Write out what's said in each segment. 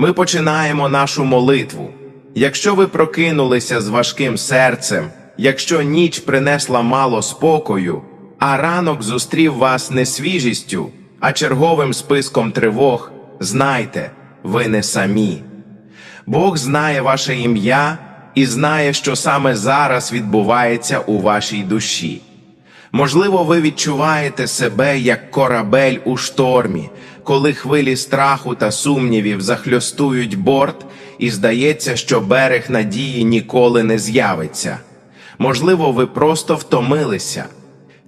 Ми починаємо нашу молитву. Якщо ви прокинулися з важким серцем, якщо ніч принесла мало спокою, а ранок зустрів вас не свіжістю, а черговим списком тривог, знайте, ви не самі. Бог знає ваше ім'я і знає, що саме зараз відбувається у вашій душі. Можливо, ви відчуваєте себе як корабель у штормі, коли хвилі страху та сумнівів захльостують борт, і здається, що берег надії ніколи не з'явиться. Можливо, ви просто втомилися.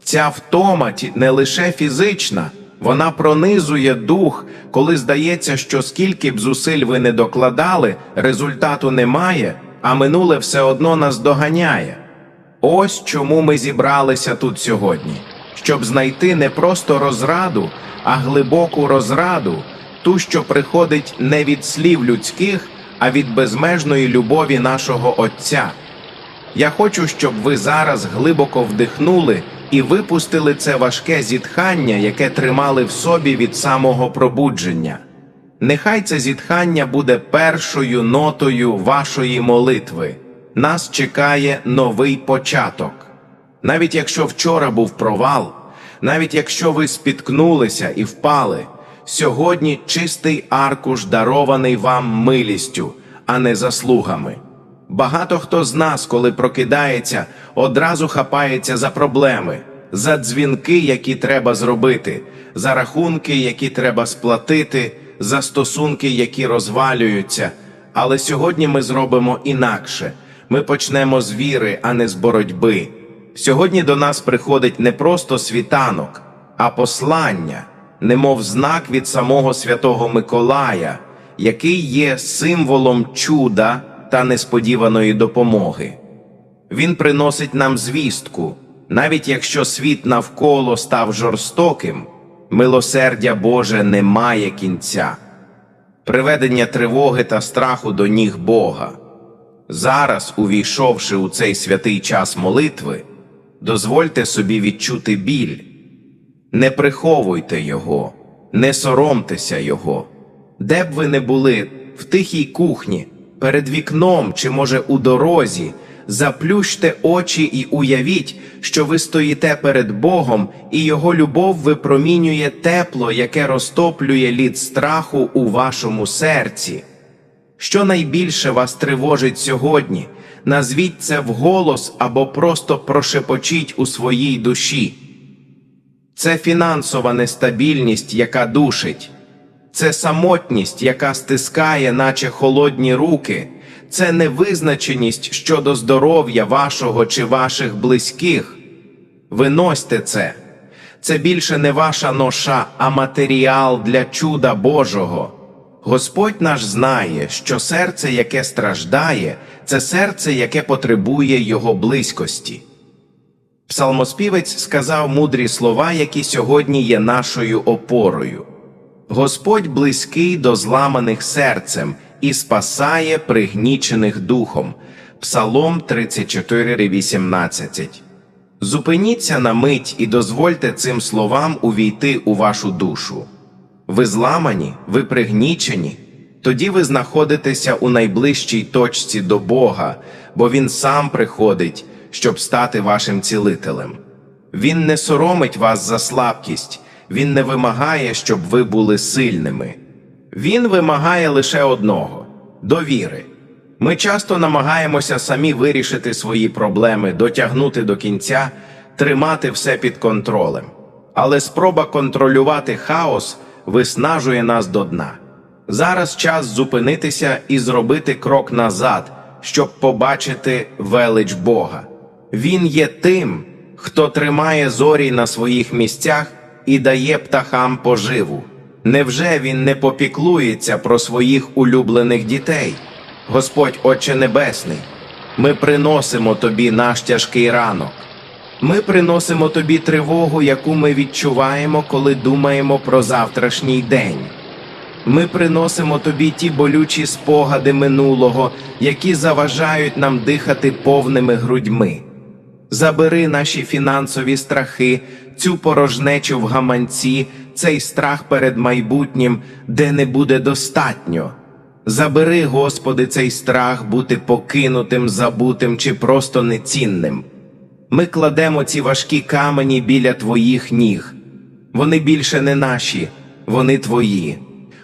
Ця втома не лише фізична, вона пронизує дух, коли здається, що скільки б зусиль ви не докладали, результату немає, а минуле все одно нас доганяє. Ось чому ми зібралися тут сьогодні, щоб знайти не просто розраду, а глибоку розраду, ту, що приходить не від слів людських, а від безмежної любові нашого Отця. Я хочу, щоб ви зараз глибоко вдихнули і випустили це важке зітхання, яке тримали в собі від самого пробудження. Нехай це зітхання буде першою нотою вашої молитви. Нас чекає новий початок. Навіть якщо вчора був провал, навіть якщо ви спіткнулися і впали, сьогодні чистий аркуш дарований вам милістю, а не заслугами. Багато хто з нас, коли прокидається, одразу хапається за проблеми, за дзвінки, які треба зробити, за рахунки, які треба сплатити, за стосунки, які розвалюються. Але сьогодні ми зробимо інакше. Ми почнемо з віри, а не з боротьби. Сьогодні до нас приходить не просто світанок, а послання, немов знак від самого святого Миколая, який є символом чуда та несподіваної допомоги. Він приносить нам звістку, навіть якщо світ навколо став жорстоким, милосердя Боже не має кінця, приведення тривоги та страху до ніг Бога. Зараз, увійшовши у цей святий час молитви, дозвольте собі відчути біль. Не приховуйте його, не соромтеся його. Де б ви не були, в тихій кухні, перед вікном чи, може, у дорозі, заплющте очі і уявіть, що ви стоїте перед Богом, і Його любов випромінює тепло, яке розтоплює лід страху у вашому серці. Що найбільше вас тривожить сьогодні? Назвіть це вголос або просто прошепочіть у своїй душі. Це фінансова нестабільність, яка душить, це самотність, яка стискає, наче холодні руки, це невизначеність щодо здоров'я вашого чи ваших близьких. Виносьте це. Це більше не ваша ноша, а матеріал для чуда Божого. Господь наш знає, що серце, яке страждає, це серце, яке потребує Його близькості. Псалмоспівець сказав мудрі слова, які сьогодні є нашою опорою. Господь близький до зламаних серцем і спасає пригнічених духом. Псалом 34,18 Зупиніться на мить і дозвольте цим словам увійти у вашу душу. Ви зламані, ви пригнічені, тоді ви знаходитеся у найближчій точці до Бога, бо Він сам приходить, щоб стати вашим цілителем. Він не соромить вас за слабкість, Він не вимагає, щоб ви були сильними. Він вимагає лише одного довіри. Ми часто намагаємося самі вирішити свої проблеми, дотягнути до кінця, тримати все під контролем. Але спроба контролювати хаос виснажує нас до дна. Зараз час зупинитися і зробити крок назад, щоб побачити велич Бога. Він є тим, хто тримає зорі на своїх місцях і дає птахам поживу. Невже він не попіклується про своїх улюблених дітей? Господь Отче Небесний, ми приносимо тобі наш тяжкий ранок. Ми приносимо тобі тривогу, яку ми відчуваємо, коли думаємо про завтрашній день. Ми приносимо тобі ті болючі спогади минулого, які заважають нам дихати повними грудьми. Забери наші фінансові страхи, цю порожнечу в гаманці, цей страх перед майбутнім, де не буде достатньо. Забери, Господи, цей страх бути покинутим, забутим чи просто нецінним. Ми кладемо ці важкі камені біля Твоїх ніг. Вони більше не наші, вони Твої.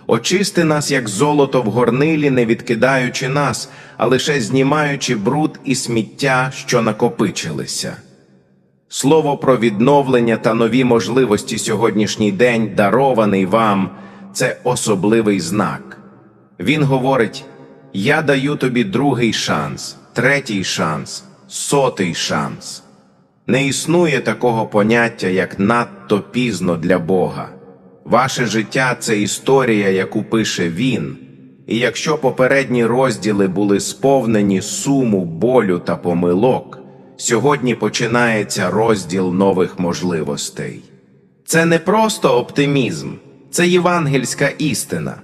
Очисти нас, як золото в горнилі, не відкидаючи нас, а лише знімаючи бруд і сміття, що накопичилися. Слово про відновлення та нові можливості сьогоднішній день, дарований вам, це особливий знак. Він говорить: Я даю тобі другий шанс, третій шанс, сотий шанс. Не існує такого поняття, як надто пізно для Бога. Ваше життя це історія, яку пише Він. І якщо попередні розділи були сповнені суму, болю та помилок, сьогодні починається розділ нових можливостей. Це не просто оптимізм, це євангельська істина.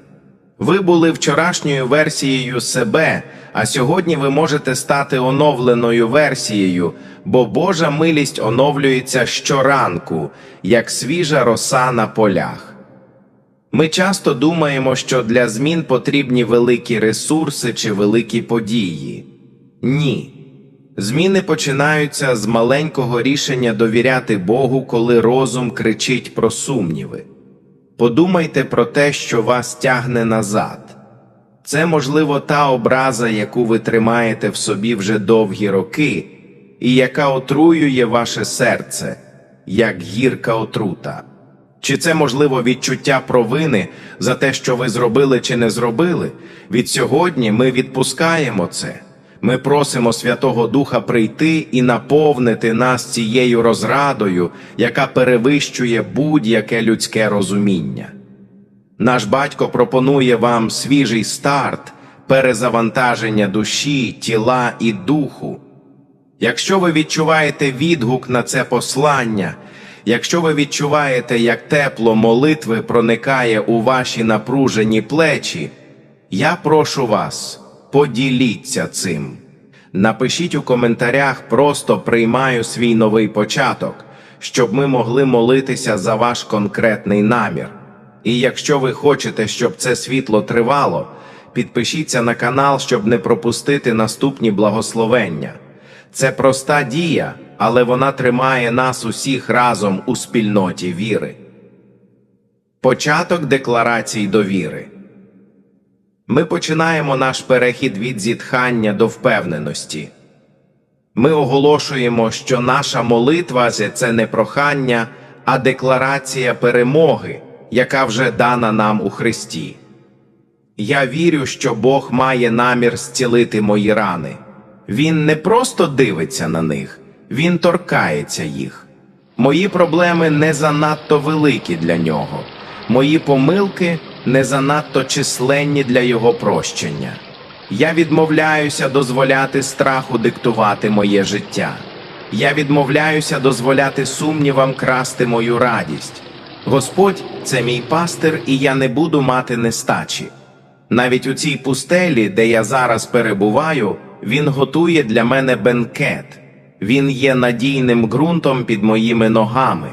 Ви були вчорашньою версією себе, а сьогодні ви можете стати оновленою версією, бо Божа милість оновлюється щоранку, як свіжа роса на полях. Ми часто думаємо, що для змін потрібні великі ресурси чи великі події. Ні. Зміни починаються з маленького рішення довіряти Богу, коли розум кричить про сумніви. Подумайте про те, що вас тягне назад. Це, можливо, та образа, яку ви тримаєте в собі вже довгі роки, і яка отруює ваше серце, як гірка отрута. Чи це, можливо, відчуття провини за те, що ви зробили чи не зробили? Від сьогодні ми відпускаємо це. Ми просимо Святого Духа прийти і наповнити нас цією розрадою, яка перевищує будь-яке людське розуміння. Наш батько пропонує вам свіжий старт, перезавантаження душі, тіла і духу. Якщо ви відчуваєте відгук на це послання, якщо ви відчуваєте, як тепло молитви проникає у ваші напружені плечі, я прошу вас, поділіться цим. Напишіть у коментарях просто приймаю свій новий початок, щоб ми могли молитися за ваш конкретний намір. І якщо ви хочете, щоб це світло тривало, підпишіться на канал, щоб не пропустити наступні благословення. Це проста дія, але вона тримає нас усіх разом у спільноті віри. Початок декларацій довіри. Ми починаємо наш перехід від зітхання до впевненості. Ми оголошуємо, що наша молитва це не прохання, а декларація перемоги, яка вже дана нам у Христі. Я вірю, що Бог має намір зцілити мої рани. Він не просто дивиться на них, він торкається їх. Мої проблеми не занадто великі для нього, мої помилки не занадто численні для його прощення. Я відмовляюся дозволяти страху диктувати моє життя. Я відмовляюся дозволяти сумнівам красти мою радість. Господь це мій пастир, і я не буду мати нестачі. Навіть у цій пустелі, де я зараз перебуваю, він готує для мене бенкет. Він є надійним ґрунтом під моїми ногами.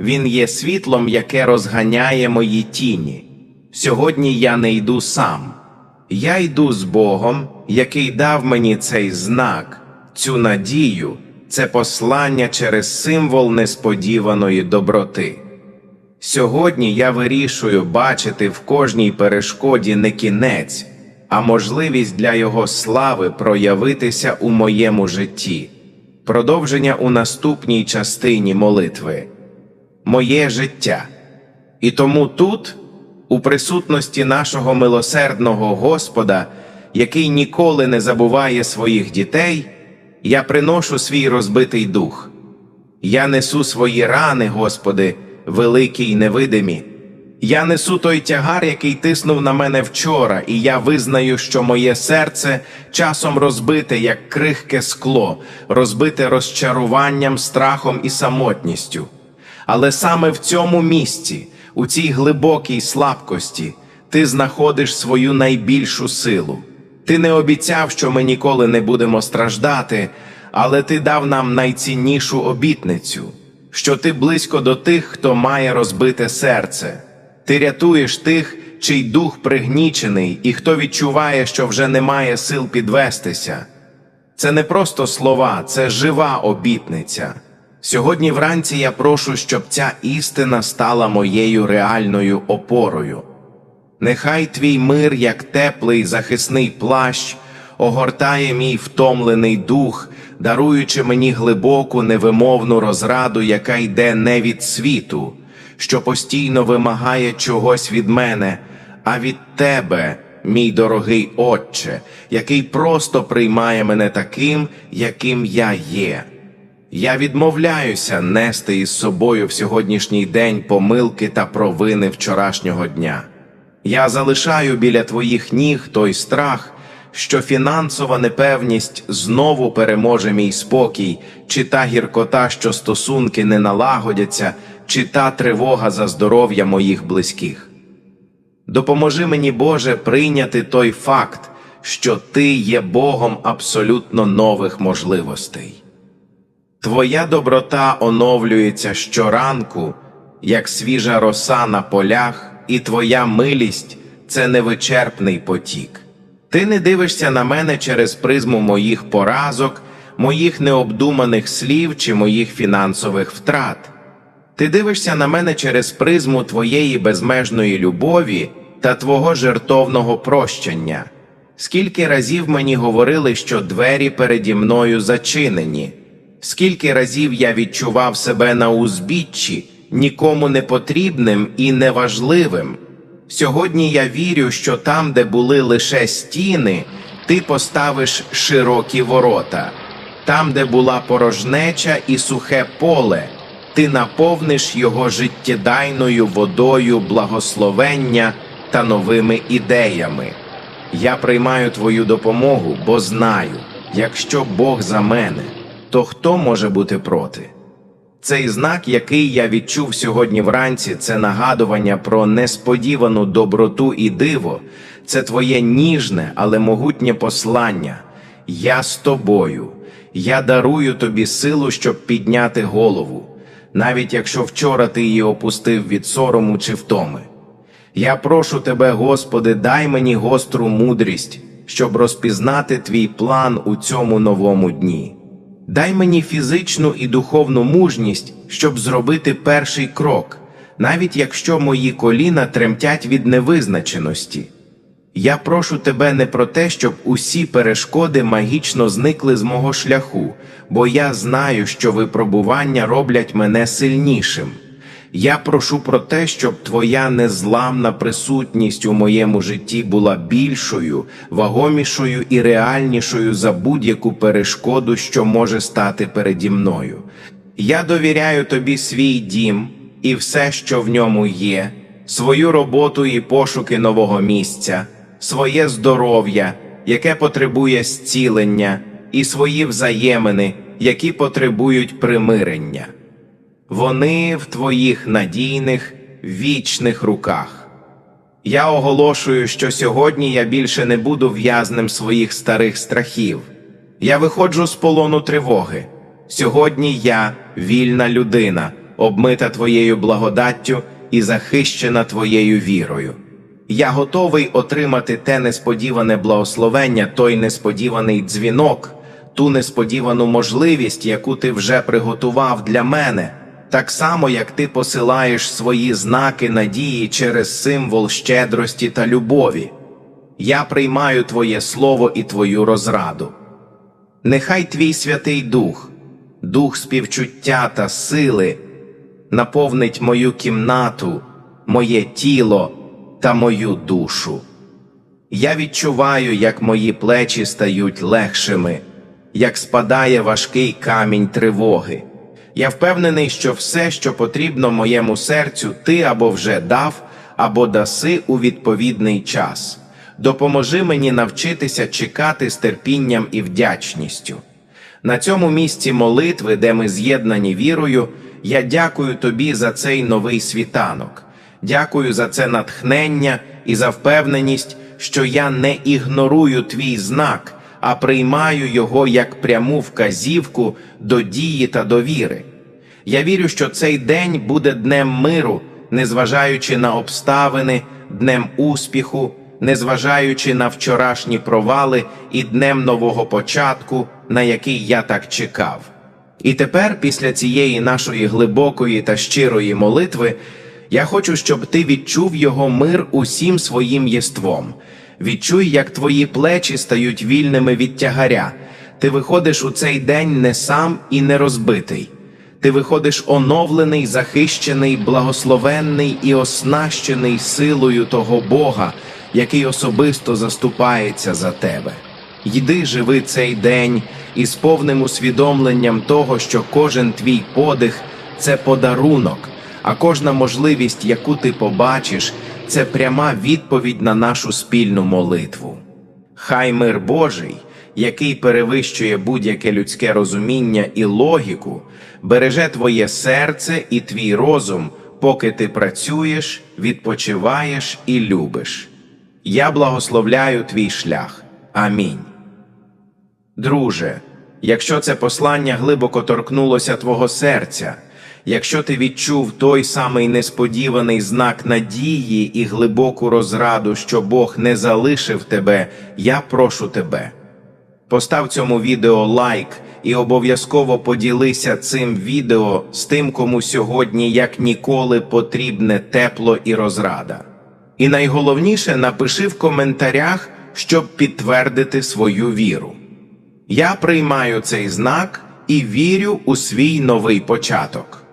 Він є світлом, яке розганяє мої тіні. Сьогодні я не йду сам. Я йду з Богом, який дав мені цей знак, цю надію, це послання через символ несподіваної доброти. Сьогодні я вирішую бачити в кожній перешкоді не кінець, а можливість для Його слави проявитися у моєму житті, продовження у наступній частині молитви, моє життя. І тому тут, у присутності нашого милосердного Господа, який ніколи не забуває своїх дітей, я приношу свій розбитий дух. Я несу свої рани, Господи, великі й невидимі. Я несу той тягар, який тиснув на мене вчора, і я визнаю, що моє серце часом розбите, як крихке скло, розбите розчаруванням, страхом і самотністю. Але саме в цьому місці, у цій глибокій слабкості, ти знаходиш свою найбільшу силу. Ти не обіцяв, що ми ніколи не будемо страждати, але ти дав нам найціннішу обітницю, що ти близько до тих, хто має розбите серце. Ти рятуєш тих, чий дух пригнічений, і хто відчуває, що вже немає сил підвестися. Це не просто слова, це жива обітниця. Сьогодні вранці я прошу, щоб ця істина стала моєю реальною опорою. Нехай твій мир, як теплий захисний плащ, огортає мій втомлений дух, даруючи мені глибоку невимовну розраду, яка йде не від світу, що постійно вимагає чогось від мене, а від тебе, мій дорогий Отче, який просто приймає мене таким, яким я є. Я відмовляюся нести із собою в сьогоднішній день помилки та провини вчорашнього дня. Я залишаю біля твоїх ніг той страх, що фінансова непевність знову переможе мій спокій, чи та гіркота, що стосунки не налагодяться, чи та тривога за здоров'я моїх близьких. Допоможи мені, Боже, прийняти той факт, що Ти є Богом абсолютно нових можливостей. Твоя доброта оновлюється щоранку, як свіжа роса на полях, і твоя милість це невичерпний потік. Ти не дивишся на мене через призму моїх поразок, моїх необдуманих слів чи моїх фінансових втрат. Ти дивишся на мене через призму твоєї безмежної любові та твого жертовного прощення. Скільки разів мені говорили, що двері переді мною зачинені, скільки разів я відчував себе на узбіччі, нікому не потрібним і неважливим. Сьогодні я вірю, що там, де були лише стіни, ти поставиш широкі ворота. Там, де була порожнеча і сухе поле, ти наповниш його життєдайною водою благословення та новими ідеями. Я приймаю твою допомогу, бо знаю, якщо Бог за мене, то хто може бути проти? Цей знак, який я відчув сьогодні вранці, це нагадування про несподівану доброту і диво, це твоє ніжне, але могутнє послання. Я з тобою, я дарую тобі силу, щоб підняти голову, навіть якщо вчора ти її опустив від сорому чи втоми. Я прошу тебе, Господи, дай мені гостру мудрість, щоб розпізнати твій план у цьому новому дні. Дай мені фізичну і духовну мужність, щоб зробити перший крок, навіть якщо мої коліна тремтять від невизначеності. Я прошу тебе не про те, щоб усі перешкоди магічно зникли з мого шляху, бо я знаю, що випробування роблять мене сильнішим. Я прошу про те, щоб твоя незламна присутність у моєму житті була більшою, вагомішою і реальнішою за будь-яку перешкоду, що може стати переді мною. Я довіряю тобі свій дім і все, що в ньому є, свою роботу і пошуки нового місця, своє здоров'я, яке потребує зцілення, і свої взаємини, які потребують примирення. Вони в твоїх надійних вічних руках. Я оголошую, що сьогодні я більше не буду в'язнем своїх старих страхів. Я виходжу з полону тривоги. Сьогодні я вільна людина, обмита твоєю благодаттю і захищена твоєю вірою. Я готовий отримати те несподіване благословення, той несподіваний дзвінок, ту несподівану можливість, яку ти вже приготував для мене так само, як ти посилаєш свої знаки надії через символ щедрості та любові. Я приймаю Твоє Слово і Твою розраду. Нехай Твій Святий Дух, Дух співчуття та сили наповнить мою кімнату, моє тіло та мою душу. Я відчуваю, як мої плечі стають легшими, як спадає важкий камінь тривоги. Я впевнений, що все, що потрібно моєму серцю, ти або вже дав, або даси у відповідний час. Допоможи мені навчитися чекати з терпінням і вдячністю. На цьому місці молитви, де ми з'єднані вірою, я дякую тобі за цей новий світанок. Дякую за це натхнення і за впевненість, що я не ігнорую твій знак а приймаю його як пряму вказівку до дії та довіри. Я вірю, що цей день буде днем миру, незважаючи на обставини, днем успіху, незважаючи на вчорашні провали і днем нового початку, на який я так чекав. І тепер, після цієї нашої глибокої та щирої молитви, я хочу, щоб ти відчув його мир усім своїм єством. Відчуй, як твої плечі стають вільними від тягаря. Ти виходиш у цей день не сам і не розбитий. Ти виходиш оновлений, захищений, благословенний і оснащений силою того Бога, який особисто заступається за тебе. Йди, живи цей день із повним усвідомленням того, що кожен твій подих це подарунок, а кожна можливість, яку ти побачиш, це пряма відповідь на нашу спільну молитву. Хай мир Божий, який перевищує будь-яке людське розуміння і логіку, береже твоє серце і твій розум, поки ти працюєш, відпочиваєш і любиш. Я благословляю твій шлях. Амінь. Друже, якщо це послання глибоко торкнулося твого серця, якщо ти відчув той самий несподіваний знак надії і глибоку розраду, що Бог не залишив тебе, я прошу тебе. Постав цьому відео лайк і обов'язково поділися цим відео з тим, кому сьогодні як ніколи потрібне тепло і розрада. І найголовніше напиши в коментарях, щоб підтвердити свою віру. Я приймаю цей знак і вірю у свій новий початок.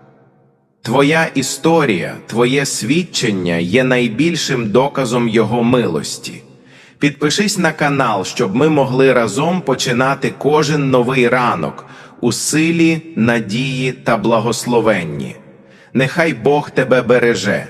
Твоя історія, твоє свідчення є найбільшим доказом Його милості. Підпишись на канал, щоб ми могли разом починати кожен новий ранок у силі, надії та благословенні. Нехай Бог тебе береже,